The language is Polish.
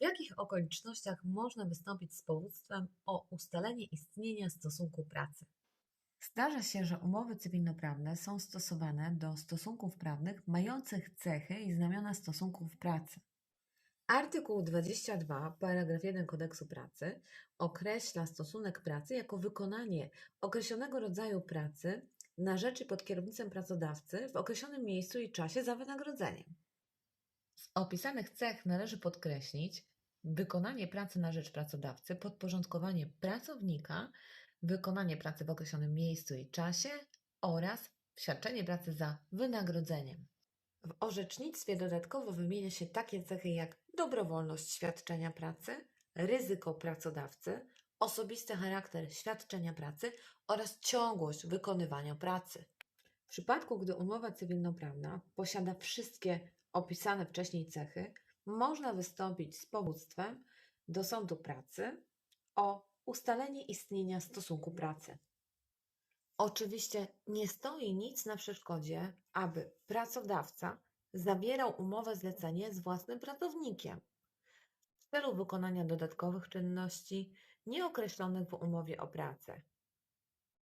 W jakich okolicznościach można wystąpić z powództwem o ustalenie istnienia stosunku pracy? Zdarza się, że umowy cywilnoprawne są stosowane do stosunków prawnych mających cechy i znamiona stosunków pracy. Artykuł 22, paragraf 1 Kodeksu Pracy określa stosunek pracy jako wykonanie określonego rodzaju pracy na rzecz i pod kierownictwem pracodawcy w określonym miejscu i czasie za wynagrodzeniem. Z opisanych cech należy podkreślić wykonanie pracy na rzecz pracodawcy, podporządkowanie pracownika, wykonanie pracy w określonym miejscu i czasie oraz świadczenie pracy za wynagrodzeniem. W orzecznictwie dodatkowo wymienia się takie cechy jak dobrowolność świadczenia pracy, ryzyko pracodawcy, osobisty charakter świadczenia pracy oraz ciągłość wykonywania pracy. W przypadku, gdy umowa cywilnoprawna posiada wszystkie opisane wcześniej cechy, można wystąpić z powództwem do sądu pracy o ustalenie istnienia stosunku pracy. Oczywiście nie stoi nic na przeszkodzie, aby pracodawca zawierał umowę zlecenie z własnym pracownikiem w celu wykonania dodatkowych czynności nieokreślonych w umowie o pracę.